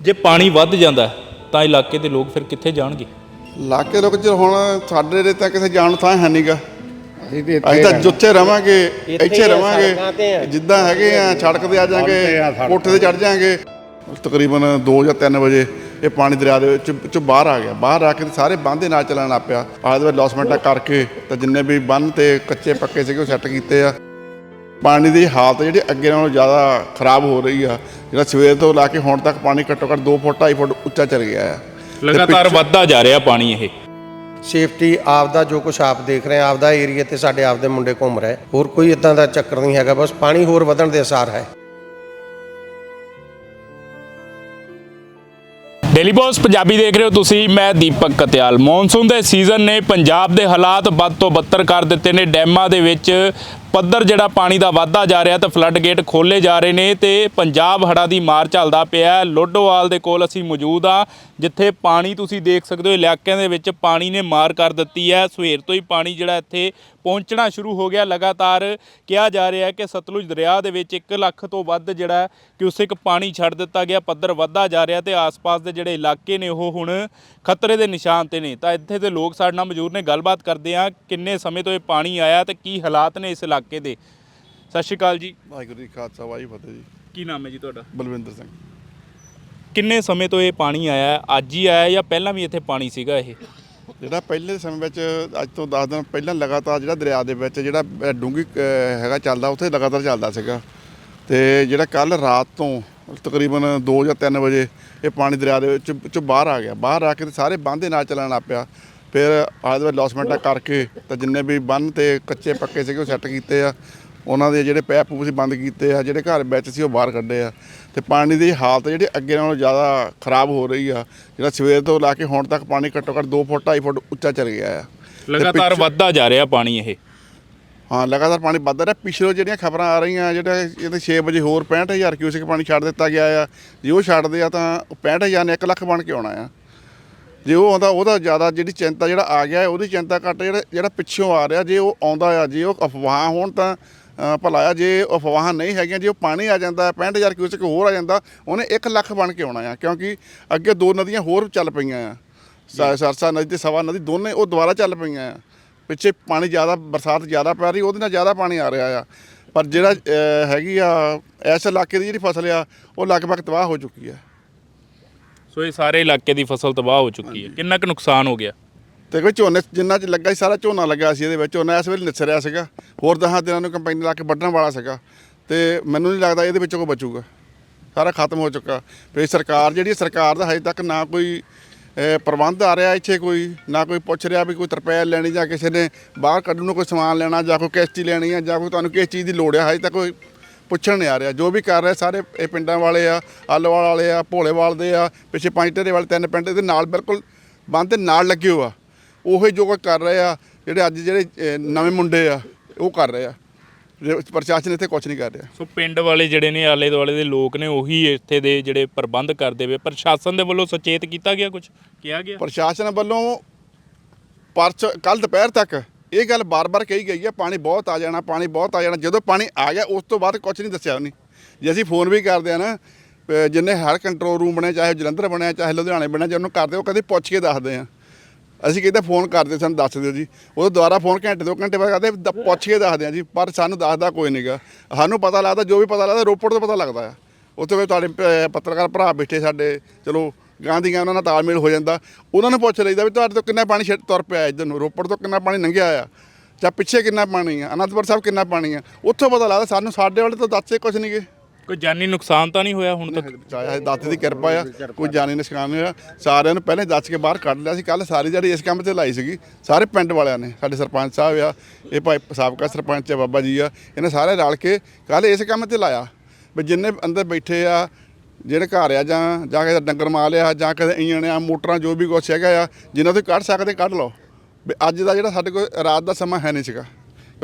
ਜੇ ਪਾਣੀ ਵੱਧ ਜਾਂਦਾ ਤਾਂ ਇਲਾਕੇ ਦੇ ਲੋਕ ਫਿਰ ਕਿੱਥੇ ਜਾਣਗੇ? ਇਲਾਕੇ ਲੋਕ ਚ ਹੁਣ ਸਾਡੇ ਦੇ ਤਾਂ ਕਿਸੇ ਜਾਣ ਨੂੰ ਥਾਂ ਹੈ ਨਹੀਂਗਾ ਅਸੀਂ ਤੇ ਅਸੀਂ ਤਾਂ ਜੁੱਥੇ ਰਵਾਂਗੇ ਇੱਥੇ ਰਵਾਂਗੇ। ਜਿੱਦਾਂ ਹੈਗੇ ਆ ਸੜਕ ਤੇ ਆ ਜਾਾਂਗੇ ਕੋਠੇ ਤੇ ਚੜ ਜਾਾਂਗੇ। ਤਕਰੀਬਨ 2 ਜਾਂ 3 ਵਜੇ ਇਹ ਪਾਣੀ ਦਰਿਆ ਦੇ ਵਿੱਚ ਚੋਂ ਬਾਹਰ ਆ ਗਿਆ। ਬਾਹਰ ਆ ਕੇ ਸਾਰੇ ਬੰਦ ਦੇ ਨਾਲ ਚੱਲਣ ਲੱਗ ਪਿਆ। ਆਲੇ ਦੇ ਲੌਸਮੈਂਟਾਂ ਕਰਕੇ ਤਾਂ ਜਿੰਨੇ ਵੀ ਬੰਨ ਤੇ ਕੱਚੇ ਪੱਕੇ ਸੀਗੇ ਉਹ ਸੈੱਟ ਕੀਤੇ ਆ। ਪਾਣੀ ਦੀ ਹਾਲਤ ਜਿਹੜੀ ਅੱਗੇ ਨਾਲੋਂ ਜ਼ਿਆਦਾ ਖਰਾਬ ਹੋ ਰਹੀ ਆ ਜਿਹੜਾ ਸਵੇਰ ਤੋਂ ਲਾ ਕੇ ਹੁਣ ਤੱਕ ਪਾਣੀ ਘੱਟੋ ਘੱਟ 2 ਫੁੱਟ 2.5 ਫੁੱਟ ਉੱਚਾ ਚਲ ਗਿਆ ਆ। ਤੇ ਲਗਾਤਾਰ ਵੱਧਦਾ ਜਾ ਰਿਹਾ ਪਾਣੀ ਇਹ। ਸੇਫਟੀ ਆਪ ਦਾ ਜੋ ਕੁਛ ਆਪ ਦੇਖ ਰਹੇ ਆ ਆਪਦਾ ਏਰੀਆ ਤੇ ਸਾਡੇ ਆਪ ਦੇ ਮੁੰਡੇ ਘੁੰਮ ਰਹੇ। ਹੋਰ ਕੋਈ ਇਦਾਂ ਦਾ ਚੱਕਰ ਨਹੀਂ ਹੈਗਾ ਬਸ ਪਾਣੀ ਹੋਰ ਵਧਣ ਦੇ ਅਸਾਰ ਹੈ। ਡੇਲੀ ਪੋਸਟ ਪੰਜਾਬੀ ਦੇਖ ਰਹੇ ਹੋ ਤੁਸੀਂ ਮੈਂ ਦੀਪਕ ਕਤਿਆਲ। ਮੌਨਸੂਨ ਦੇ ਸੀਜ਼ਨ ਨੇ ਪੰਜਾਬ ਦੇ ਹਾਲਾਤ ਵੱਧ ਤੋਂ ਬੱਤਰ ਕਰ ਦਿੱਤੇ ਨੇ। ਡੈਮਾਂ ਦੇ ਵਿੱਚ ਪੱਧਰ ਜਿਹੜਾ ਪਾਣੀ ਦਾ ਵਾਧਾ ਜਾ ਰਿਹਾ ਤੇ ਫਲੱਡ ਗੇਟ ਖੋਲੇ ਜਾ ਰਹੇ ਨੇ ਤੇ ਪੰਜਾਬ ਹੜਾ ਦੀ ਮਾਰ ਚੱਲਦਾ ਪਿਆ ਲੋਡੋਵਾਲ ਦੇ ਕੋਲ ਅਸੀਂ ਮੌਜੂਦ ਆ ਜਿੱਥੇ ਪਾਣੀ ਤੁਸੀਂ ਦੇਖ ਸਕਦੇ ਹੋ, ਇਲਾਕਿਆਂ ਦੇ ਵਿੱਚ ਪਾਣੀ ਨੇ ਮਾਰ ਕਰ ਦਿੱਤੀ ਹੈ। ਸਵੇਰ ਤੋਂ ਹੀ ਪਾਣੀ ਜਿਹੜਾ ਇੱਥੇ ਪਹੁੰਚਣਾ ਸ਼ੁਰੂ ਹੋ ਗਿਆ। ਲਗਾਤਾਰ ਕਿਹਾ ਜਾ ਰਿਹਾ ਹੈ ਕਿ ਸਤਲੁਜ ਦਰਿਆ ਦੇ ਵਿੱਚ 1 ਲੱਖ ਤੋਂ ਵੱਧ ਜਿਹੜਾ ਕਿਊਸਿਕ ਪਾਣੀ ਛੱਡ ਦਿੱਤਾ ਗਿਆ। ਪੱਧਰ ਵੱਧਦਾ ਜਾ ਰਿਹਾ ਤੇ ਆਸ-ਪਾਸ ਦੇ ਜਿਹੜੇ ਇਲਾਕੇ ਨੇ ਉਹ ਹੁਣ ਖਤਰੇ ਦੇ ਨਿਸ਼ਾਨ ਤੇ ਨੇ। ਤਾਂ ਇੱਥੇ ਦੇ ਲੋਕ ਸਾਡੇ ਨਾਲ ਮੌਜੂਦ ਨੇ। ਗੱਲਬਾਤ ਕਰਦੇ ਆ ਕਿੰਨੇ ਸਮੇਂ ਤੋਂ ਇਹ ਪਾਣੀ ਆਇਆ ਤੇ ਕੀ ਹਾਲਾਤ ਨੇ ਇਸ ਇਲਾਕੇ ਦੇ। ਸਤਿ ਸ਼੍ਰੀ ਅਕਾਲ ਜੀ। ਵਾਹਿਗੁਰੂ ਜੀ ਖਾਲਸਾ ਵਾਹਿਗੁਰੂ ਫਤਿਹ ਜੀ। ਕੀ ਨਾਮ ਹੈ ਜੀ ਤੁਹਾਡਾ? ਬਲਵਿੰਦਰ ਸਿੰਘ। ਕਿੰਨੇ ਸਮੇਂ ਤੋਂ ਇਹ ਪਾਣੀ ਆਇਆ? ਅੱਜ ਹੀ ਆਇਆ ਜਾਂ ਪਹਿਲਾਂ ਵੀ ਇੱਥੇ ਪਾਣੀ ਸੀਗਾ ਇਹ? ਜਿਹੜਾ ਪਹਿਲੇ ਸਮੇਂ ਵਿੱਚ ਅੱਜ ਤੋਂ 10 ਦਿਨ ਪਹਿਲਾਂ ਲਗਾਤਾਰ ਜਿਹੜਾ ਦਰਿਆ ਦੇ ਵਿੱਚ ਜਿਹੜਾ ਅ, ਹੈਗਾ ਚੱਲਦਾ ਉੱਥੇ ਲਗਾਤਾਰ ਚੱਲਦਾ ਸੀਗਾ। ਤੇ ਜਿਹੜਾ ਕੱਲ ਰਾਤ ਤੋਂ ਤਕਰੀਬਨ 2 ਜਾਂ 3 ਵਜੇ ਇਹ ਪਾਣੀ ਦਰਿਆ ਦੇ ਵਿੱਚ ਚੋਂ ਬਾਹਰ ਆ ਗਿਆ। ਬਾਹਰ ਆ ਕੇ ਤੇ ਸਾਰੇ ਬੰਦ ਦੇ ਨਾਲ ਚੱਲਣ ਲੱਗ ਪਿਆ। ਫਿਰ ਆਲੇ ਦੇ ਲੌਸਮੈਂਟਾਂ ਕਰਕੇ ਤਾਂ ਜਿੰਨੇ ਵੀ ਬੰਨ ਤੇ ਕੱਚੇ ਪੱਕੇ ਸੀਗੇ ਉਹ ਸੈੱਟ ਕੀਤੇ ਆ। ਉਹਨਾਂ ਦੇ ਜਿਹੜੇ ਪੈਪ ਪੂਪ ਸੀ ਬੰਦ ਕੀਤੇ ਆ। ਜਿਹੜੇ ਘਰ ਵਿੱਚ ਸੀ ਉਹ ਬਾਹਰ ਕੱਢੇ ਆ। ਤੇ ਪਾਣੀ ਦੀ ਹਾਲਤ ਜਿਹੜੀ ਅੱਗੇ ਨਾਲੋਂ ਜ਼ਿਆਦਾ ਖਰਾਬ ਹੋ ਰਹੀ ਆ। ਜਿਹੜਾ ਸਵੇਰ ਤੋਂ ਲਾ ਕੇ ਹੁਣ ਤੱਕ ਪਾਣੀ ਘੱਟੋ ਘੱਟ 2 ਫੁੱਟ 2.5 ਫੁੱਟ ਉੱਚਾ ਚਲ ਗਿਆ ਆ। ਲਗਾਤਾਰ ਵੱਧਦਾ ਜਾ ਰਿਹਾ ਪਾਣੀ ਇਹ। ਹਾਂ ਲਗਾਤਾਰ ਪਾਣੀ ਵੱਧ ਰਿਹਾ। ਪਿਛਲੇ ਜਿਹੜੀਆਂ ਖਬਰਾਂ ਆ ਰਹੀਆਂ ਜਿਹੜਾ ਇਹਦੇ 6 ਵਜੇ ਹੋਰ 65000 ਕਿਊਸਿਕ ਪਾਣੀ ਛੱਡ ਦਿੱਤਾ ਗਿਆ ਆ। ਜੇ ਉਹ ਛੱਡਦੇ ਆ ਤਾਂ 65000 ਨੇ 1 ਲੱਖ ਬਣ ਕੇ ਆਉਣਾ ਆ। ਜੇ ਉਹ ਆਉਂਦਾ ਉਹਦਾ ਜ਼ਿਆਦਾ ਜਿਹੜੀ ਚਿੰਤਾ ਜਿਹੜਾ ਆ ਗਿਆ ਉਹਦੀ ਚਿੰਤਾ ਘੱਟ ਜਿਹੜਾ ਜਿਹੜਾ ਪਿੱਛੋਂ ਆ ਰਿਹਾ ਜੇ ਉਹ ਆਉਂਦਾ ਆ ਜੇ ਉਹ ਅਫਵਾਹ ਹੋਣ ਤਾਂ ਭਲਾ ਆ ਜੇ ਅਫਵਾਹਾਂ ਨਹੀਂ ਹੈਗੀਆਂ ਜੇ ਉਹ ਪਾਣੀ ਆ ਜਾਂਦਾ 65000 ਕਿਊਸਿਕ ਹੋਰ ਆ ਜਾਂਦਾ ਉਹਨੇ 1 ਲੱਖ ਬਣ ਕੇ ਆਉਣਾ ਆ ਕਿਉਂਕਿ ਅੱਗੇ ਦੋ ਨਦੀਆਂ ਹੋਰ ਚੱਲ ਪਈਆਂ ਆ। ਸਰਸਾ ਨਦੀ ਤੇ ਸਵਾ ਨਦੀ ਦੋਨੇ ਉਹ ਦੁਬਾਰਾ ਚੱਲ ਪਈਆਂ ਆ। ਪਿੱਛੇ ਪਾਣੀ ਜ਼ਿਆਦਾ ਬਰਸਾਤ ਜ਼ਿਆਦਾ ਪੈ ਰਹੀ ਉਹਦੇ ਨਾਲ ਜ਼ਿਆਦਾ ਪਾਣੀ ਆ ਰਿਹਾ ਆ। ਪਰ ਜਿਹੜਾ ਹੈਗੀ ਆ ਇਸ ਇਲਾਕੇ ਦੀ ਜਿਹੜੀ ਫਸਲ ਆ ਉਹ ਲਗਭਗ ਤਬਾਹ ਹੋ ਚੁੱਕੀ ਆ। ਸੋ ਇਹ ਸਾਰੇ ਇਲਾਕੇ ਦੀ ਫਸਲ ਤਬਾਹ ਹੋ ਚੁੱਕੀ ਹੈ ਕਿੰਨਾ ਕੁ ਨੁਕਸਾਨ ਹੋ ਗਿਆ? ਤੇ ਕੋਈ ਝੋਨੇ ਜਿੰਨਾ ਚ ਲੱਗਾ ਸੀ ਸਾਰਾ ਝੋਨਾ ਲੱਗਾ ਸੀ ਇਹਦੇ ਵਿੱਚ। ਝੋਨਾ ਇਸ ਵੇਲੇ ਨਿਸਰਿਆ ਸੀਗਾ। ਹੋਰ ਦਸਾਂ ਦਿਨਾਂ ਨੂੰ ਕੰਪਾਈਨ ਲਾ ਕੇ ਵੱਢਣ ਵਾਲਾ ਸੀਗਾ। ਤੇ ਮੈਨੂੰ ਨਹੀਂ ਲੱਗਦਾ ਇਹਦੇ ਵਿੱਚੋਂ ਕੋਈ ਬਚੂਗਾ। ਸਾਰਾ ਖਤਮ ਹੋ ਚੁੱਕਾ। ਫਿਰ ਸਰਕਾਰ ਜਿਹੜੀ ਸਰਕਾਰ ਦਾ ਹਜੇ ਤੱਕ ਨਾ ਕੋਈ ਪ੍ਰਬੰਧ ਆ ਰਿਹਾ ਇੱਥੇ ਕੋਈ? ਨਾ ਕੋਈ ਪੁੱਛ ਰਿਹਾ ਵੀ ਕੋਈ ਤਰਪੈਲ ਲੈਣੀ ਜਾਂ ਕਿਸੇ ਨੇ ਬਾਹਰ ਕੱਢਣ ਨੂੰ ਕੋਈ ਸਮਾਨ ਲੈਣਾ ਜਾਂ ਕੋਈ ਕਿਸ਼ਤੀ ਲੈਣੀ ਆ ਜਾਂ ਕੋਈ ਤੁਹਾਨੂੰ ਕਿਸ ਚੀਜ਼ ਦੀ ਲੋੜ ਆ, ਹਜੇ ਤੱਕ ਕੋਈ ਪੁੱਛਣ ਨਹੀਂ ਆ ਰਿਹਾ। ਜੋ ਵੀ ਕਰ ਰਿਹਾ ਸਾਰੇ ਇਹ ਪਿੰਡਾਂ ਵਾਲੇ ਆ, ਆਲੋਵਾਲ ਵਾਲੇ ਆ, ਭੋਲੇਵਾਲ ਦੇ ਆ, ਪਿੱਛੇ ਪੰਜ ਢੇਰੇ ਵਾਲੇ ਤਿੰਨ ਪਿੰਡ ਇਹਦੇ ਨਾਲ ਬਿਲਕੁਲ ਬੰਦ ਦੇ ਨਾਲ ਲੱਗੇ ਹੋ ਆ। ਉਹੀ ਜੋ ਕੋਈ ਕਰ ਰਹੇ ਆ, ਜਿਹੜੇ ਅੱਜ ਜਿਹੜੇ ਨਵੇਂ ਮੁੰਡੇ ਆ, ਉਹ ਕਰ ਰਹੇ ਆ। ਜੇ ਪ੍ਰਸ਼ਾਸਨ ਇੱਥੇ ਕੁਝ ਨਹੀਂ ਕਰ ਰਿਹਾ। ਸੋ ਪਿੰਡ ਵਾਲੇ ਜਿਹੜੇ ਨੇ ਆਲੇ ਦੁਆਲੇ ਦੇ ਲੋਕ ਨੇ ਉਹੀ ਇੱਥੇ ਦੇ ਜਿਹੜੇ ਪ੍ਰਬੰਧ ਕਰਦੇ ਵੇ ਪ੍ਰਸ਼ਾਸਨ ਦੇ ਵੱਲੋਂ ਸੁਚੇਤ ਕੀਤਾ ਗਿਆ ਕੁਝ ਕਿਹਾ ਗਿਆ? ਪ੍ਰਸ਼ਾਸਨ ਵੱਲੋਂ ਪਰਚ ਕੱਲ ਦੁਪਹਿਰ ਤੱਕ ਇਹ ਗੱਲ ਬਾਰ-ਬਾਰ ਕਹੀ ਗਈ ਹੈ ਪਾਣੀ ਬਹੁਤ ਆ ਜਾਣਾ ਪਾਣੀ ਬਹੁਤ ਆ ਜਾਣਾ। ਜਦੋਂ ਪਾਣੀ ਆ ਗਿਆ ਉਸ ਤੋਂ ਬਾਅਦ ਕੁਝ ਨਹੀਂ ਦੱਸਿਆ ਉਹਨੇ। ਜੇ ਅਸੀਂ ਫੋਨ ਵੀ ਕਰਦੇ ਆ ਨਾ ਅਹ ਜਿੰਨੇ ਹਰ ਕੰਟਰੋਲ ਰੂਮ ਬਣਿਆ ਚਾਹੇ ਜਲੰਧਰ ਬਣਿਆ ਚਾਹੇ ਲੁਧਿਆਣੇ ਬਣਿਆ ਜੇ ਉਹਨੂੰ ਕਰਦੇ ਉਹ ਕਦੇ ਪੁੱਛ ਕੇ ਦੱਸਦੇ ਆ। ਅਸੀਂ ਕਹਿੰਦੇ ਫੋਨ ਕਰਦੇ ਸਾਨੂੰ ਦੱਸ ਦਿਓ ਜੀ। ਉਹ ਦੁਬਾਰਾ ਫੋਨ ਘੰਟੇ ਦੋ ਘੰਟੇ ਬਾਅਦ ਕਰਦੇ ਦ- ਪੁੱਛ ਕੇ ਦੱਸਦੇ ਆ ਜੀ, ਪਰ ਸਾਨੂੰ ਦੱਸਦਾ ਕੋਈ ਨਹੀਂਗਾ ਸਾਨੂੰ ਪਤਾ ਲੱਗਦਾ, ਜੋ ਵੀ ਪਤਾ ਲੱਗਦਾ, ਰੋਪੜ ਤੋਂ ਪਤਾ ਲੱਗਦਾ ਆ। ਉੱਥੇ ਕੋਈ ਤੁਹਾਡੇ ਪ- ਪੱਤਰਕਾਰ ਭਰਾ ਬੈਠੇ ਸਾਡੇ, ਚਲੋ, ਗਾਂਧੀਆਂ ਉਹਨਾਂ ਨਾਲ ਤਾਲਮੇਲ ਹੋ ਜਾਂਦਾ। ਉਹਨਾਂ ਨੂੰ ਪੁੱਛ ਲਈਦਾ ਵੀ ਤੁਹਾਡੇ ਤੋਂ ਕਿੰਨਾ ਪਾਣੀ ਛੱਡ ਤੁਰ ਪਿਆ ਇੱਧਰ ਨੂੰ, ਰੋਪੜ ਤੋਂ ਕਿੰਨਾ ਪਾਣੀ ਲੰਘਿਆ ਆ? ਜਾਂ ਪਿੱਛੇ ਕਿੰਨਾ ਪਾਣੀ ਆ? ਅਨੰਦਪੁਰ ਸਾਹਿਬ ਕਿੰਨਾ ਪਾਣੀ ਆ? ਉੱਥੋਂ ਪਤਾ ਲੱਗਦਾ ਸਾਨੂੰ ਸਾਡੇ ਵਾਲੇ ਤੋਂ ਦੱਸੇ ਕੁਝ ਨਹੀਂਗੇ ਕੋਈ ਜਾਨੀ ਨੁਕਸਾਨ ਤਾਂ ਨਹੀਂ ਹੋਇਆ ਹੁਣ ਤੱਕ? ਚਾਹੇ ਦਾਤੇ ਦੀ ਕਿਰਪਾ ਆ, ਕੋਈ ਜਾਨੀ ਨੁਕਸਾਨ ਨਹੀਂ ਹੋਇਆ। ਸਾਰਿਆਂ ਨੂੰ ਪਹਿਲੇ ਦੱਸ ਕੇ ਬਾਹਰ ਕੱਢ ਲਿਆ ਸੀ। ਕੱਲ ਸਾਰੀ ਜਿਹੜੀ ਇਸ ਕੰਮ ਤੇ ਲਾਈ ਸੀਗੀ। ਸਾਰੇ ਪਿੰਡ ਵਾਲਿਆਂ ਨੇ, ਸਾਡੇ ਸਰਪੰਚ ਸਾਹਿਬ ਆ, ਇਹ ਭਾਈ ਸਾਬਕਾ ਸਰਪੰਚ ਆ, ਬਾਬਾ ਜੀ ਆ, ਇਹਨੇ ਸਾਰੇ ਰਲ ਕੇ ਕੱਲ ਇਸ ਕੰਮ ਤੇ ਲਾਇਆ। ਵੀ ਜਿੰਨੇ ਅੰਦਰ ਬੈਠੇ ਆ, ਜਿਹੜੇ ਘਰ ਆ ਜਾਂ ਜਾਂ ਕਿਸੇ ਡੰਗਰ ਮਾਲ ਆ, ਜਾਂ ਕਿਸੇ ਇੰਜਣ ਆ, ਮੋਟਰਾਂ ਜੋ ਵੀ ਕੁਛ ਹੈਗਾ ਆ ਜਿਨ੍ਹਾਂ ਤੋਂ ਕੱਢ ਸਕਦੇ ਕੱਢ ਲਓ। ਵੀ ਅੱਜ ਦਾ ਜਿਹੜਾ ਸਾਡੇ ਕੋਲ ਰਾਤ ਦਾ ਸਮਾਂ ਹੈ ਨਹੀਂ ਸੀਗਾ।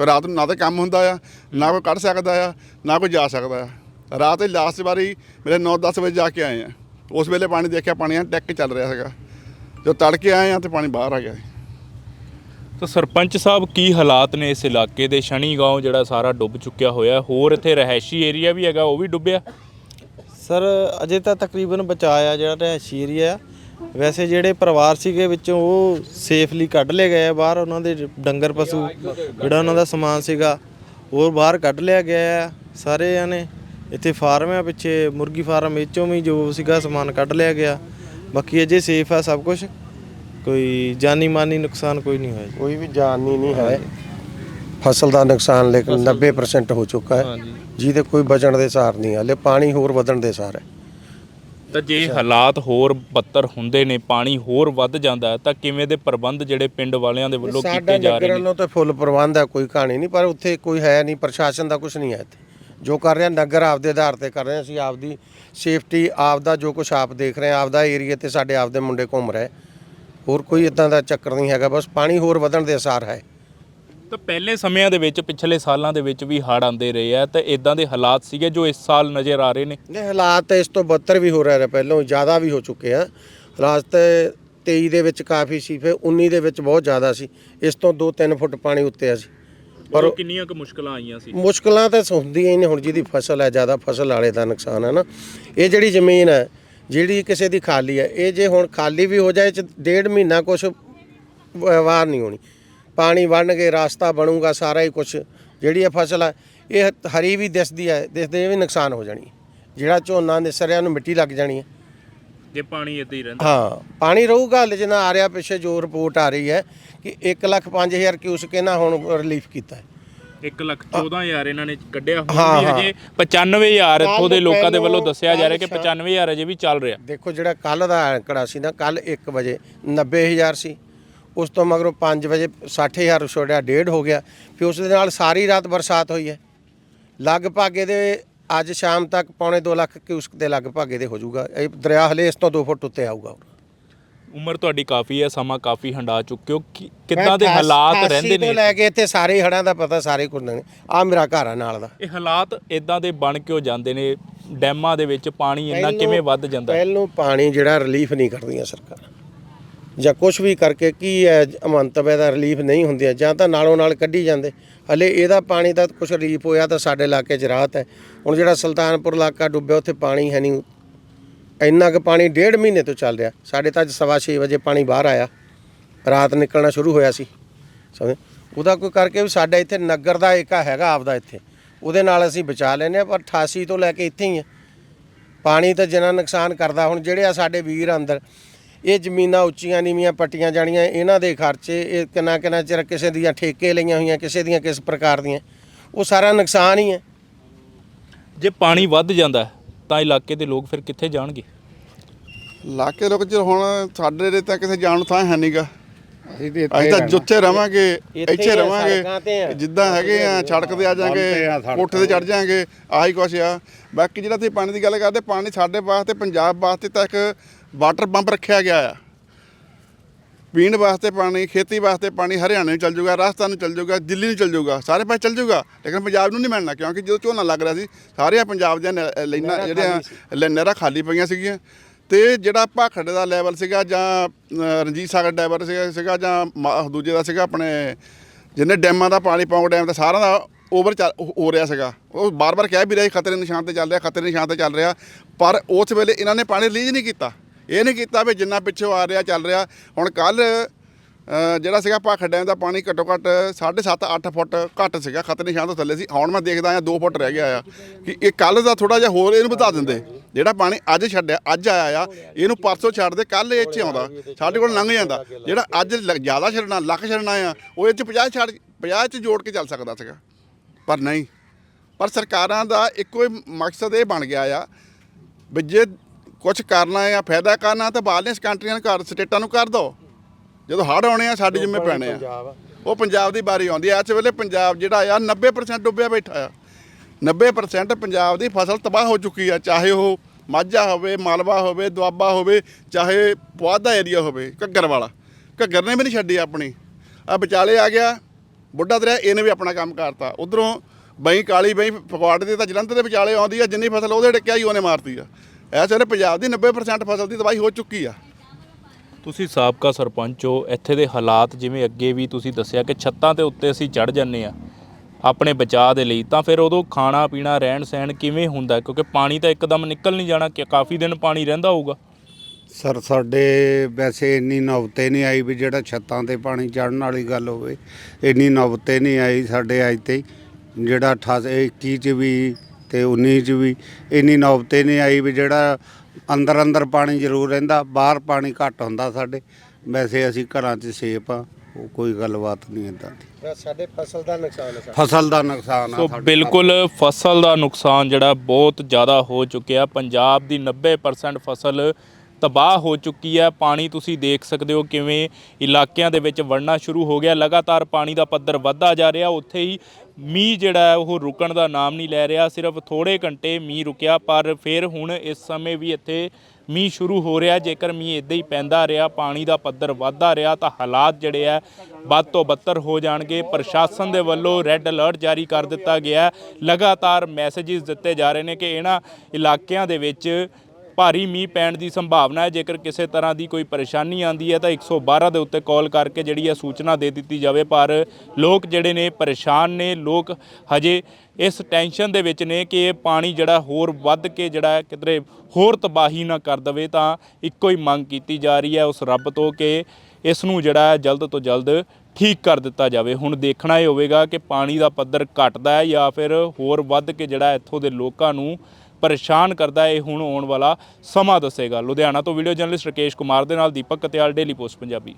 ਰਾਤ ਨੂੰ ਨਾ ਤਾਂ ਕੰਮ ਹੁੰਦਾ ਆ, ਨਾ ਕੋਈ ਕੱਢ ਸਕਦਾ ਆ, ਨਾ ਕੋਈ ਜਾ ਸਕਦਾ ਆ। ਰਾਤ ਦੇ ਲਾਸਟ ਵਾਰੀ ਮੇਰੇ 9-10 ਵਜੇ ਜਾ ਕੇ ਆਏ ਆ। ਉਸ ਵੇਲੇ ਪਾਣੀ ਦੇਖਿਆ ਪਾਣੀ ਆ ਟੈਕ ਚੱਲ ਰਿਹਾ ਸੀਗਾ। ਜੋ ਤੜਕੇ ਆਏ ਆ ਤੇ ਪਾਣੀ ਬਾਹਰ ਆ ਗਿਆ ਤਾਂ ਸਰਪੰਚ ਸਾਹਿਬ ਕੀ ਹਾਲਾਤ ਨੇ ਇਸ ਇਲਾਕੇ ਦੇ? ਸ਼ਨੀ گاਉਂ ਜਿਹੜਾ ਸਾਰਾ ਡੁੱਬ ਚੁੱਕਿਆ ਹੋਇਆ ਹੋਰ ਇੱਥੇ ਰਹਿائشੀ ਏਰੀਆ ਵੀ ਹੈਗਾ ਉਹ ਵੀ ਡੁੱਬਿਆ? ਸਰ ਅਜੇ ਤਾਂ ਤਕਰੀਬਨ ਬਚਾਇਆ ਜਿਹੜਾ ਰਹਿائشੀ ਏਰੀਆ ਵੈਸੇ ਜਿਹੜੇ ਪਰਿਵਾਰ ਸੀਗੇ ਵਿੱਚੋਂ ਉਹ ਸੇਫਲੀ ਕੱਢ ਲਏ ਗਏ ਆ। ਬਾਹਰ ਉਹਨਾਂ ਦੇ ਡੰਗਰ ਪਸ਼ੂ ਜਿਹੜਾ ਉਹਨਾਂ ਦਾ ਸਮਾਨ ਸੀਗਾ ਉਹ ਬਾਹਰ ਕੱਢ ਲਿਆ ਗਿਆ ਸਾਰੇ ਨੇ ਇੱਥੇ ਫਾਰਮ ਆ ਪਿੱਛੇ ਮੁਰਗੀ ਫਾਰਮ ਵਿੱਚੋਂ ਵੀ ਜੋ ਸੀਗਾ ਸਮਾਨ ਕੱਢ ਲਿਆ ਗਿਆ। ਬਾਕੀ ਅਜੇ ਸੇਫ ਆ ਸਭ ਕੁਝ ਕੋਈ ਜਾਨੀ ਮਾਨੀ ਨੁਕਸਾਨ ਕੋਈ ਨਹੀਂ ਹੋਇਆ ਜੀ। ਕੋਈ ਵੀ ਜਾਨੀ ਨਹੀਂ ਹੈ। ਫਸਲ ਦਾ ਨੁਕਸਾਨ ਲੇਕਿਨ 90% ਹੋ ਚੁੱਕਾ ਹੈ। ਹਾਂਜੀ। ਜਿਹਦੇ ਕੋਈ ਬਚਣ ਦੇ ਸਾਰ ਨਹੀਂ ਹਲੇ ਪਾਣੀ ਹੋਰ ਵਧਣ ਦੇ ਸਾਰ ਹੈ। ਤਾਂ ਜੇ ਹਾਲਾਤ ਹੋਰ ਬੱਤਰ ਹੁੰਦੇ ਨੇ ਪਾਣੀ ਹੋਰ ਵੱਧ ਜਾਂਦਾ ਹੈ ਤਾਂ ਕਿਵੇਂ ਦੇ ਪ੍ਰਬੰਧ ਜਿਹੜੇ ਪਿੰਡ ਵਾਲਿਆਂ ਦੇ ਵੱਲੋਂ ਕੀਤੇ ਜਾ ਰਹੇ ਨੇ? ਵੱਲੋਂ ਤਾਂ ਫੁੱਲ ਪ੍ਰਬੰਧ ਹੈ ਕੋਈ ਕਹਾਣੀ ਨਹੀਂ ਪਰ ਉੱਥੇ ਕੋਈ ਹੈ ਨਹੀਂ ਪ੍ਰਸ਼ਾਸਨ ਦਾ ਕੁਝ ਨਹੀਂ ਹੈ ਇੱਥੇ। ਜੋ ਕਰ ਰਿਹਾ ਨਗਰ ਆਪਦੇ ਆਧਾਰ ਤੇ ਕਰ ਰਹੇ ਅਸੀਂ ਆਪਦੀ ਸੇਫਟੀ ਆਪਦਾ ਜੋ ਕੁਝ ਆਪ ਦੇਖ ਰਹੇ ਆਪਦਾ ਏਰੀਆ ਤੇ ਸਾਡੇ ਆਪਦੇ ਮੁੰਡੇ ਘੁੰਮ ਰਹੇ ਹੋਰ ਕੋਈ ਇਦਾਂ ਦਾ ਚੱਕਰ ਨਹੀਂ ਹੈਗਾ ਬਸ ਪਾਣੀ ਹੋਰ ਵਧਣ ਦੇ ਅਸਾਰ ਹੈ। ਤਾਂ ਪਹਿਲੇ ਸਮਿਆਂ ਦੇ ਵਿੱਚ ਪਿਛਲੇ ਸਾਲਾਂ ਦੇ ਵਿੱਚ ਵੀ ਹੜ੍ਹ ਆਉਂਦੇ ਰਹੇ ਆ ਤਾਂ ਇਦਾਂ ਦੇ ਹਾਲਾਤ ਸੀਗੇ ਜੋ ਇਸ ਸਾਲ ਨਜ਼ਰ ਆ ਰਹੇ ਨੇ? ਨੇ ਹਾਲਾਤ ਇਸ ਤੋਂ ਬੱਤਰ ਵੀ ਹੋ ਰਹੇ ਨੇ ਪਹਿਲਾਂ ਜ਼ਿਆਦਾ ਵੀ ਹੋ ਚੁੱਕੇ ਆ। ਹਾਲਾਤ ਤੇ 23 ਦੇ ਵਿੱਚ ਕਾਫੀ ਸੀ ਫਿਰ 19 ਦੇ ਵਿੱਚ ਬਹੁਤ ਜ਼ਿਆਦਾ ਸੀ। ਇਸ ਤੋਂ 2-3 ਫੁੱਟ ਪਾਣੀ ਉੱਤੇ ਆ ਸੀ। ਪਰ ਕਿੰਨੀਆਂ ਕੁ ਮੁਸ਼ਕਲਾਂ ਆਈਆਂ ਸੀ? ਮੁਸ਼ਕਲਾਂ ਤਾਂ ਹੁੰਦੀਆਂ ਹੀ ਨੇ ਹੁਣ ਜਿਹਦੀ ਫਸਲ ਹੈ ਜ਼ਿਆਦਾ ਫਸਲ ਵਾਲੇ ਦਾ ਨੁਕਸਾਨ ਹੈ ਨਾ। ਇਹ ਜਿਹੜੀ ਜ਼ਮੀਨ ਹੈ ਜਿਹੜੀ ਕਿਸੇ ਦੀ ਖਾਲੀ ਹੈ ਇਹ ਜੇ ਹੁਣ ਖਾਲੀ ਵੀ ਹੋ ਜਾਏ ਚ ਡੇਢ ਮਹੀਨਾ ਕੁਛ ਵਾਰ ਨਹੀਂ ਹੋਣੀ। ਪਾਣੀ ਵੜਨਗੇ ਰਾਸਤਾ ਬਣੂਗਾ ਸਾਰਾ ਹੀ ਕੁਛ। ਜਿਹੜੀ ਇਹ ਫਸਲ ਹੈ ਇਹ ਹਰੀ ਵੀ ਦਿਸਦੀ ਹੈ ਦਿਸਦੇ ਵੀ ਨੁਕਸਾਨ ਹੋ ਜਾਣੀ। ਜਿਹੜਾ ਝੋਨਾ ਨਿਸਰਿਆ ਨੂੰ ਮਿੱਟੀ ਲੱਗ ਜਾਣੀ ਹੈ। ਜੇ ਪਾਣੀ ਇੱਦਾਂ ਹੀ ਰਹਿੰਦਾ। ਹਾਂ ਪਾਣੀ ਰਹੂਗਾ ਹਲੇ ਜਿੰਨਾ ਆ ਰਿਹਾ ਪਿੱਛੇ ਜੋ ਰਿਪੋਰਟ ਆ ਰਹੀ ਹੈ ਕਿ 1 ਲੱਖ 5000 ਕਿਊਸਕ ਇਹਨਾਂ ਹੁਣ ਰਿਲੀਫ ਕੀਤਾ ਹੈ। 1 ਲੱਖ 14000 ਇਹਨਾਂ ਨੇ ਕੱਢਿਆ ਹੁਣ ਵੀ। ਹਜੇ 95000 ਇੱਥੋਂ ਦੇ ਲੋਕਾਂ ਦੇ ਵੱਲੋਂ ਦੱਸਿਆ ਜਾ ਰਿਹਾ ਕਿ ਕੱਲ੍ਹ 95000 ਅਜੇ ਵੀ ਚੱਲ ਰਿਹਾ। ਦੇਖੋ ਜਿਹੜਾ ਕੱਲ ਦਾ ਅੰਕੜਾ ਸੀ ਨਾ ਕੱਲ 1 ਵਜੇ 90000 ਸੀ। ਉਸ ਤੋਂ ਮਗਰੋਂ 5 ਵਜੇ 60000 ਛੋੜਿਆ ਡੇਢ ਹੋ ਗਿਆ। ਫਿਰ ਉਸ ਦੇ ਨਾਲ ਸਾਰੀ ਰਾਤ ਬਰਸਾਤ ਹੋਈ ਹੈ। ਲਗਭਗ ਇਹਦੇ ਅੱਜ ਸ਼ਾਮ ਤੱਕ ਪੌਣੇ 2 ਲੱਖ ਕਿਊਸਕ ਦੇ ਲਗਭਗ ਇਹਦੇ ਹੋ ਜਾਊਗਾ। ਇਹ ਦਰਿਆ ਹਲੇ ਇਸ ਤੋਂ 2 ਫੁੱਟ ਉੱਤੇ ਆਊਗਾ ਉਮਰ ਤੁਹਾਡੀ ਕਾਫੀ ਹੈ ਸਮਾਂ ਕਾਫੀ ਹੰਡਾ ਚੁੱਕੇ ਹੋ। ਕਿ- ਕਿੱਦਾਂ ਦੇ ਹਾਲਾਤ ਰਹਿੰਦੇ ਤੋਂ ਨੇ? ਲੈ ਕੇ ਇੱਥੇ ਸਾਰੇ ਹੜਾਂ ਦਾ ਪਤਾ ਸਾਰੇ ਕੁਝ ਨੇ। ਆ ਮੇਰਾ ਘਰ ਆ ਨਾਲ ਦਾ। ਇਹ ਹਾਲਾਤ ਇਦਾਂ ਦੇ ਬਣ ਕਿਉਂ ਜਾਂਦੇ ਨੇ ਡੈਮਾਂ ਦੇ ਵਿੱਚ ਪਾਣੀ ਇੰਨਾ ਕਿਵੇਂ ਵੱਧ ਜਾਂਦਾ? ਹੈ? ਪਹਿਲੋਂ ਪਾਣੀ ਜਿਹੜਾ ਰਿਲੀਫ ਨਹੀਂ ਕਰਦੀਆਂ ਸਰਕਾਰਾਂ। ਜਾਂ ਕੁਝ ਵੀ ਕਰਕੇ ਕੀ ਹੈ ਅਮੰਤਵ ਦਾ ਰਿਲੀਫ ਨਹੀਂ ਹੁੰਦੀਆਂ, ਜਾਂ ਤਾਂ ਨਾਲੋਂ ਨਾਲ ਕੱਢੀ ਜਾਂਦੇ। ਹਲੇ ਇਹਦਾ ਪਾਣੀ ਦਾ ਕੁਝ ਰਿਲੀਫ ਹੋਇਆ ਤਾਂ ਸਾਡੇ ਇਲਾਕੇ 'ਚ ਰਾਹਤ ਹੈ। ਹੁਣ ਜਿਹੜਾ ਸੁਲਤਾਨਪੁਰ ਇਲਾਕਾ ਡੁੱਬਿਆ, ਉੱਥੇ ਪਾਣੀ ਹੈ ਨਹੀਂ। ਇੰਨਾ ਕੁ ਪਾਣੀ ਡੇਢ ਮਹੀਨੇ ਤੋਂ ਚੱਲ ਰਿਹਾ। ਸਾਡੇ ਤਾਂ ਅੱਜ ਸਵਾ ਛੇ ਵਜੇ ਪਾਣੀ ਬਾਹਰ ਆਇਆ। ਰਾਤ ਨਿਕਲਣਾ ਸ਼ੁਰੂ ਹੋਇਆ ਸੀ। ਸਮਝ? ਉਹਦਾ ਕੋਈ ਕਰਕੇ ਵੀ ਸਾਡਾ ਇੱਥੇ ਨਗਰ ਦਾ ਏਕਾ ਹੈਗਾ ਆਪਦਾ ਇੱਥੇ। ਉਹਦੇ ਨਾਲ ਅਸੀਂ ਬਚਾ ਲੈਨੇ ਆ ਪਰ 88 ਤੋਂ ਲੈ ਕੇ ਇੱਥੇ ਹੀ ਆ ਪਾਣੀ ਤਾਂ ਜਿੰਨਾ ਨੁਕਸਾਨ ਕਰਦਾ, ਹੁਣ ਜਿਹੜੇ ਆ ਸਾਡੇ ਵੀਰ ਅੰਦਰ ਇਹ ਜ਼ਮੀਨਾਂ ਉੱਚੀਆਂ ਨੀਵੀਆਂ ਪੱਟੀਆਂ ਜਾਣੀਆਂ ਇਹਨਾਂ ਦੇ ਖਰਚੇ ਇਹ ਕਿੰਨਾ ਕਿੰਨਾ ਚਿਰ ਕਿਸੇ ਦੀਆਂ ਠੇਕੇ ਲਈਆਂ ਹੋਈਆਂ ਕਿਸੇ ਦੀਆਂ ਕਿਸ ਪ੍ਰਕਾਰ ਦੀਆਂ ਉਹ ਸਾਰਾ ਨੁਕਸਾਨ ਹੀ ਹੈ। ਜੇ ਪਾਣੀ ਵੱਧ ਜਾਂਦਾ ਤਾਂ ਇਲਾਕੇ ਦੇ ਲੋਕ ਫਿਰ ਕਿੱਥੇ ਜਾਣਗੇ? ਇਲਾਕੇ ਲੋਕ ਚ ਹੁਣ ਸਾਡੇ ਦੇ ਤਾਂ ਕਿਸੇ ਜਾਣ ਨੂੰ ਥਾਂ ਹੈ ਨਹੀਂਗਾ ਅਸੀਂ ਤੇ ਅਸੀਂ ਤਾਂ ਜੁੱਥੇ ਰਵਾਂਗੇ ਇੱਥੇ ਰਵਾਂਗੇ। ਜਿੱਦਾਂ ਹੈਗੇ ਆ ਸੜਕ ਤੇ ਆ ਜਾਾਂਗੇ ਕੋਠੇ ਤੇ ਚੜ ਜਾਾਂਗੇ ਆਹੀ ਕੁਛ ਆ। ਬਾਕੀ ਜਿਹੜਾ ਤੁਸੀਂ ਪਾਣੀ ਦੀ ਗੱਲ ਕਰਦੇ ਪਾਣੀ ਸਾਡੇ ਵਾਸਤੇ ਪੰਜਾਬ ਵਾਸਤੇ ਤਾਂ ਇੱਕ ਵਾਟਰ ਪੰਪ ਰੱਖਿਆ ਗਿਆ ਆ। ਪੀਣ ਵਾਸਤੇ ਪਾਣੀ ਖੇਤੀ ਵਾਸਤੇ ਪਾਣੀ ਹਰਿਆਣੇ ਨੂੰ ਚੱਲ ਜਾਊਗਾ ਰਾਜਸਥਾਨ ਨੂੰ ਚੱਲ ਜਾਊਗਾ ਦਿੱਲੀ ਨੂੰ ਚੱਲ ਜਾਊਗਾ ਸਾਰੇ ਪਾਸੇ ਚੱਲ ਜਾਊਗਾ ਲੇਕਿਨ ਪੰਜਾਬ ਨੂੰ ਨਹੀਂ ਮਿਲਣਾ ਕਿਉਂਕਿ ਜਦੋਂ ਝੋਨਾ ਲੱਗ ਰਿਹਾ ਸੀ ਸਾਰੇ ਪੰਜਾਬ ਦੀਆਂ ਲਾਈਨਾਂ ਜਿਹੜੀਆਂ ਨਹਿਰਾਂ ਖਾਲੀ ਪਈਆਂ ਸੀਗੀਆਂ। ਤੇ ਜਿਹੜਾ ਭਾਖੜੇ ਦਾ ਲੈਵਲ ਸੀਗਾ ਜਾਂ ਰਣਜੀਤ ਸਾਗਰ ਡੈਵਰ ਸੀਗਾ ਸੀਗਾ ਜਾਂ ਦੂਜੇ ਦਾ ਸੀਗਾ ਆਪਣੇ ਜਿੰਨੇ ਡੈਮਾਂ ਦਾ ਪਾਣੀ ਪੌਂਗ ਡੈਮ ਦਾ ਸਾਰਾ ਦਾ ਓਵਰ ਹੋ- ਰਿਹਾ ਸੀਗਾ। ਉਹ ਬਾਰ-ਬਾਰ ਕਹਿ ਵੀ ਰਿਹਾ ਖਤਰੇ ਦੇ ਨਿਸ਼ਾਨ ਤੇ ਚੱਲ ਰਿਹਾ ਖਤਰੇ ਦੇ ਨਿਸ਼ਾਨ ਤੇ ਚੱਲ ਰਿਹਾ। ਪਰ ਉਸ ਵੇਲੇ ਇਹਨਾਂ ਨੇ ਪਾਣੀ ਰਿਲੀਜ਼ ਨਹੀਂ ਕੀਤਾ। ਇਹ ਨਹੀਂ ਕੀਤਾ ਵੀ ਜਿੰਨਾ ਪਿੱਛੋਂ ਆ ਰਿਹਾ, ਚੱਲ ਰਿਹਾ। ਹੁਣ ਕੱਲ ਜਿਹੜਾ ਸੀਗਾ ਭਾਖ ਡੈਮ ਦਾ ਪਾਣੀ ਘੱਟੋ ਘੱਟ 7.5 8 ਫੁੱਟ ਘੱਟ ਸੀਗਾ। ਖਤਰੇ ਨਿਸ਼ਾਨ ਤੋਂ ਥੱਲੇ ਸੀ। ਹੁਣ ਮੈਂ ਦੇਖਦਾ ਆ 2 ਫੁੱਟ ਰਹਿ ਗਿਆ ਆ। ਕਿ ਇਹ ਕੱਲ ਦਾ ਥੋੜਾ ਜਿਹਾ ਹੋਰ ਇਹਨੂੰ ਵਧਾ ਦਿੰਦੇ। ਜਿਹੜਾ ਪਾਣੀ ਅੱਜ ਛੱਡਿਆ, ਅੱਜ ਆਇਆ ਆ, ਇਹਨੂੰ ਪਰਸੋਂ ਛੱਡਦੇ ਕੱਲ ਇਹ 'ਚ ਆਉਂਦਾ। ਸਾਡੇ ਕੋਲ ਲੰਘ ਜਾਂਦਾ। ਜਿਹੜਾ ਅੱਜ ਲ- ਜ਼ਿਆਦਾ ਛੱਡਣਾ, ਲੱਖ ਛੱਡਣਾ ਆ, ਉਹ ਇਹ 'ਚ 50 ਛੱਡ 50 'ਚ ਜੋੜ ਕੇ ਚੱਲ ਸਕਦਾ ਸੀਗਾ। ਪਰ ਨਹੀਂ। ਪਰ ਸਰਕਾਰਾਂ ਦਾ ਇੱਕੋ ਹੀ ਮਕਸਦ ਇਹ ਬਣ ਗਿਆ ਆ, ਵੀ ਜੇ ਕੁਝ ਕਰਨਾ ਆ ਫਾਇਦਾ ਕਰਨਾ ਤਾਂ ਬਾਹਰਲੀਆਂ ਕੰਟਰੀਆਂ ਨੂੰ ਕਰ ਸਟੇਟਾਂ ਨੂੰ ਕਰ ਦੋ। ਜਦੋਂ ਹੜ੍ਹ ਆਉਣੇ ਆ ਸਾਡੇ ਜਿੰਮੇ ਪੈਣੇ ਆ। ਉਹ ਪੰਜਾਬ ਦੀ ਬਾਰੀ ਆਉਂਦੀ ਆ। ਇਸ ਵੇਲੇ ਪੰਜਾਬ ਜਿਹੜਾ ਆ 90% ਡੁੱਬਿਆ ਬੈਠਾ ਆ। 90% ਪੰਜਾਬ ਦੀ ਫਸਲ ਤਬਾਹ ਹੋ ਚੁੱਕੀ ਆ ਚਾਹੇ ਉਹ ਮਾਝਾ ਹੋਵੇ ਮਾਲਵਾ ਹੋਵੇ ਦੁਆਬਾ ਹੋਵੇ ਚਾਹੇ ਪੁਆਧਾ ਏਰੀਆ ਹੋਵੇ ਘੱਗਰ ਵਾਲਾ। ਘੱਗਰ ਨੇ ਵੀ ਨਹੀਂ ਛੱਡੀ ਆਪਣੀ। ਆ ਵਿਚਾਲੇ ਆ ਗਿਆ ਬੁੱਢਾ ਦਰਿਆ ਇਹਨੇ ਵੀ ਆਪਣਾ ਕੰਮ ਕਰਤਾ। ਉਧਰੋਂ ਬਈ ਕਾਲੀ ਬਈ ਫਗਵਾੜੇ ਦੇ ਤਾਂ ਜਲੰਧਰ ਦੇ ਵਿਚਾਲੇ ਆਉਂਦੀ ਆ ਜਿੰਨੀ ਫਸਲ ਉਹਦੇ ਡਿੱਕਿਆ ਹੀ ਉਹਨੇ ਮਾਰਤੀ ਆ। ਇਸ ਵੇਲੇ ਪੰਜਾਬ ਦੀ 90% ਫਸਲ ਦੀ ਤਬਾਹੀ ਹੋ ਚੁੱਕੀ ਆ। ਤੁਸੀਂ ਸਾਬਕਾ ਸਰਪੰਚ ਹੋ ਇੱਥੇ ਦੇ ਹਾਲਾਤ ਜਿਵੇਂ ਅੱਗੇ ਵੀ ਤੁਸੀਂ ਦੱਸਿਆ ਕਿ ਛੱਤਾਂ ਤੇ ਉੱਤੇ ਅਸੀਂ ਚੜ ਜੰਨੇ ਆ ਆਪਣੇ ਬਚਾਅ ਦੇ ਲਈ ਤਾਂ ਫਿਰ ਉਦੋਂ ਖਾਣਾ ਪੀਣਾ ਰਹਿਣ ਸਹਿਣ ਕਿਵੇਂ ਹੁੰਦਾ? ਕਿਉਂਕਿ ਪਾਣੀ ਤਾਂ ਇੱਕਦਮ ਨਿਕਲ ਨਹੀਂ ਜਾਣਾ ਕਿ ਕਾਫੀ ਦਿਨ ਪਾਣੀ ਰਹਿੰਦਾ ਹੋਊਗਾ। ਸਰ ਸਾਡੇ ਵੈਸੇ ਇੰਨੀ ਨੌਬਤੇ ਨਹੀਂ ਆਈ ਵੀ ਜਿਹੜਾ ਛੱਤਾਂ ਤੇ ਪਾਣੀ ਚੜਨ ਵਾਲੀ ਗੱਲ ਹੋਵੇ। ਇੰਨੀ ਨੌਬਤੇ ਨਹੀਂ ਆਈ ਸਾਡੇ ਅੱਜ ਤੇ। ਜਿਹੜਾ 88 21 ਚ ਵੀ ਤੇ 19 ਚ ਵੀ ਇੰਨੀ ਨੌਬਤੇ ਨਹੀਂ ਆਈ ਵੀ ਜਿਹੜਾ ਅੰਦਰ ਅੰਦਰ ਪਾਣੀ ਜ਼ਰੂਰ ਰਹਿੰਦਾ ਬਾਹਰ ਪਾਣੀ ਘੱਟ ਹੁੰਦਾ ਸਾਡੇ। ਵੈਸੇ ਅਸੀਂ ਘਰਾਂ 'ਚ ਸੇਫ ਆ ਉਹ ਕੋਈ ਗੱਲਬਾਤ ਨਹੀਂ ਇਦਾਂ ਦੀ। ਸਾਡੇ ਫਸਲ ਦਾ ਨੁਕਸਾਨ ਹੈ ਫਸਲ ਦਾ ਨੁਕਸਾਨ ਆ ਸੋ ਸਾਡੇ ਬਿਲਕੁਲ ਫਸਲ ਦਾ ਨੁਕਸਾਨ ਜਿਹੜਾ ਬਹੁਤ ਜ਼ਿਆਦਾ ਹੋ ਚੁੱਕਿਆ। ਪੰਜਾਬ ਦੀ 90% ਫਸਲ ਤਬਾਹ ਹੋ ਚੁੱਕੀ ਹੈ। ਪਾਣੀ ਤੁਸੀਂ ਦੇਖ ਸਕਦੇ ਹੋ ਕਿਵੇਂ ਇਲਾਕਿਆਂ ਦੇ ਵਿੱਚ ਵੜਨਾ ਸ਼ੁਰੂ ਹੋ ਗਿਆ। ਲਗਾਤਾਰ ਪਾਣੀ ਦਾ ਪੱਧਰ ਵੱਧਦਾ ਜਾ ਰਿਹਾ। ਉੱਥੇ ਹੀ ਮੀਂਹ ਜਿਹੜਾ ਹੈ, ਉਹ ਰੁਕਣ ਦਾ ਨਾਮ ਨਹੀਂ ਲੈ ਰਿਹਾ। ਸਿਰਫ ਥੋੜੇ ਘੰਟੇ ਮੀਂਹ ਰੁਕਿਆ, ਪਰ ਫਿਰ ਹੁਣ ਇਸ ਸਮੇਂ ਵੀ ਇੱਥੇ ਮੀਂਹ ਸ਼ੁਰੂ ਹੋ ਰਿਹਾ। ਜੇਕਰ ਮੀਂਹ ਇਦਾਂ ਹੀ ਪੈਂਦਾ ਰਿਹਾ, ਪਾਣੀ ਦਾ ਪੱਧਰ ਵੱਧਦਾ ਰਿਹਾ, ਤਾਂ ਹਾਲਾਤ ਜਿਹੜੇ ਆ ਵੱਧ ਤੋਂ ਬੱਤਰ ਹੋ ਜਾਣਗੇ। ਪ੍ਰਸ਼ਾਸਨ ਦੇ ਵੱਲੋਂ ਰੈੱਡ ਅਲਰਟ ਜਾਰੀ ਕਰ ਦਿੱਤਾ ਗਿਆ ਲਗਾਤਾਰ ਮੈਸੇजेस ਦਿੱਤੇ ਜਾ ਰਹੇ ਨੇ ਕਿ ਇਹਨਾਂ ਇਲਾਕਿਆਂ ਦੇ ਵਿੱਚ ਭਾਰੀ ਮੀਂਹ ਪੈਣ ਦੀ ਸੰਭਾਵਨਾ ਹੈ। ਜੇਕਰ ਕਿਸੇ ਤਰ੍ਹਾਂ ਦੀ ਕੋਈ ਪਰੇਸ਼ਾਨੀ ਆਂਦੀ ਹੈ ਤਾਂ 112 ਦੇ ਉੱਤੇ ਕਾਲ ਕਰਕੇ ਜਿਹੜੀ ਹੈ ਸੂਚਨਾ ਦੇ ਦਿੱਤੀ ਜਾਵੇ। ਪਰ ਲੋਕ ਜਿਹੜੇ ਨੇ ਪਰੇਸ਼ਾਨ ਨੇ। ਲੋਕ ਹਜੇ ਇਸ ਟੈਨਸ਼ਨ ਦੇ ਵਿੱਚ ਨੇ ਕਿ ਇਹ ਪਾਣੀ ਜਿਹੜਾ ਹੋਰ ਵੱਧ ਕੇ ਜਿਹੜਾ ਹੈ ਕਿਧਰੇ ਹੋਰ ਤਬਾਹੀ ਨਾ ਕਰ ਦਵੇ ਤਾਂ ਇੱਕੋ ਹੀ ਮੰਗ ਕੀਤੀ ਜਾ ਰਹੀ ਹੈ ਉਸ ਰੱਬ ਤੋਂ ਕਿ ਇਸ ਨੂੰ ਜਿਹੜਾ ਜਲਦ ਤੋਂ ਜਲਦ ਠੀਕ ਕਰ ਦਿੱਤਾ ਜਾਵੇ। ਹੁਣ ਦੇਖਣਾ ਇਹ ਹੋਵੇਗਾ ਕਿ ਪਾਣੀ ਦਾ ਪੱਧਰ ਘਟਦਾ ਹੈ ਜਾਂ ਫਿਰ ਹੋਰ ਵੱਧ ਕੇ ਜਿਹੜਾ ਇੱਥੋਂ ਦੇ ਲੋਕਾਂ ਨੂੰ ਪਰੇਸ਼ਾਨ ਕਰਦਾ ਹੈ, ਇਹ ਹੁਣ ਆਉਣ ਵਾਲਾ ਸਮਾਂ ਦੱਸੇਗਾ। ਲੁਧਿਆਣਾ ਤੋਂ ਵੀਡੀਓ ਜਰਨਲਿਸਟ ਰਕੇਸ਼ ਕੁਮਾਰ ਦੇ ਨਾਲ ਦੀਪਕ ਕਤਿਆਲ ਡੇਲੀ ਪੋਸਟ ਪੰਜਾਬੀ।